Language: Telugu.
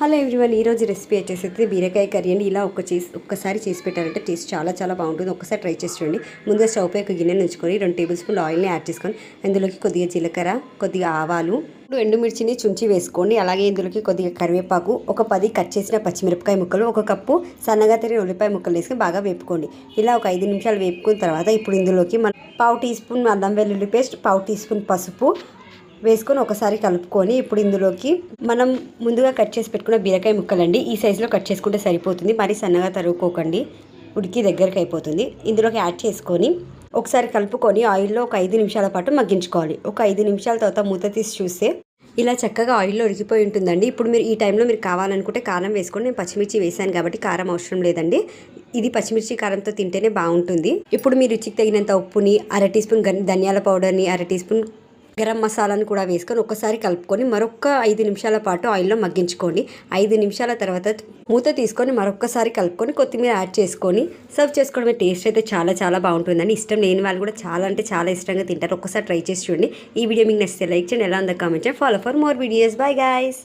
హలో ఎవ్రీవన్ ఈ రోజు రెసిపీ వచ్చేసి బీరకాయ కర్రీ అండి. ఇలా ఒక్క చేసి ఒక్కసారి చేసి పెట్టారంటే టేస్ట్ చాలా చాలా బాగుంటుంది. ఒక్కసారి ట్రై చేసి చూడండి. ముందుగా స్టవ్ పై ఒక గిన్నె ఉంచుకొని రెండు టేబుల్ స్పూన్ ఆయిల్ని యాడ్ చేసుకొని అందులోకి కొద్దిగా జీలకర్ర కొద్దిగా ఆవాలు ఇప్పుడు ఎండుమిర్చిని చుంచి వేసుకోండి. అలాగే ఇందులోకి కొద్దిగా కరివేపాకు ఒక పది కట్ చేసిన పచ్చిమిరపకాయ ముక్కలు ఒక కప్పు సన్నగా తరిగిన ఉల్లిపాయ ముక్కలు వేసుకొని బాగా వేపుకోండి. ఇలా ఒక ఐదు నిమిషాలు వేపుకున్న తర్వాత ఇప్పుడు ఇందులోకి మన పావు టీ స్పూన్ అల్లం వెల్లుల్లి పేస్ట్ పావు టీ స్పూన్ పసుపు వేసుకొని ఒకసారి కలుపుకొని ఇప్పుడు ఇందులోకి మనం ముందుగా కట్ చేసి పెట్టుకున్న బీరకాయ ముక్కలండి. ఈ సైజులో కట్ చేసుకుంటే సరిపోతుంది. మరీ సన్నగా తరుగుకోకండి ఉడికి దగ్గరికి అయిపోతుంది. ఇందులోకి యాడ్ చేసుకొని ఒకసారి కలుపుకొని ఆయిల్లో ఒక ఐదు నిమిషాల పాటు మగ్గించుకోవాలి. ఒక ఐదు నిమిషాల తర్వాత మూత తీసి చూస్తే ఇలా చక్కగా ఆయిల్లో ఉడికిపోయి ఉంటుందండి. ఇప్పుడు మీరు ఈ టైంలో మీరు కావాలనుకుంటే కారం వేసుకోండి నేను పచ్చిమిర్చి వేసాను కాబట్టి కారం అవసరం లేదండి. ఇది పచ్చిమిర్చి కారంతో తింటేనే బాగుంటుంది. ఇప్పుడు మీ రుచికి తగినంత ఉప్పుని అర టీ స్పూన్ ధనియాల పౌడర్ని అర టీ స్పూన్ గరం మసాలాను కూడా వేసుకొని ఒకసారి కలుపుకొని మరొక ఐదు నిమిషాల పాటు ఆయిల్లో మగ్గించుకోండి. ఐదు నిమిషాల తర్వాత మూత తీసుకొని మరొకసారి కలుపుకొని కొత్తిమీర యాడ్ చేసుకొని సర్వ్ చేసుకోవడమే టేస్ట్ అయితే చాలా చాలా బాగుంటుందని ఇష్టం లేని వాళ్ళు కూడా చాలా అంటే చాలా ఇష్టంగా తింటారు. ఒక్కసారి ట్రై చేసి చూడండి. ఈ వీడియో మీకు నచ్చితే లైక్ చేయండి ఎలా ఉందో కామెంట్ చేయండి. Follow for more videos bye guys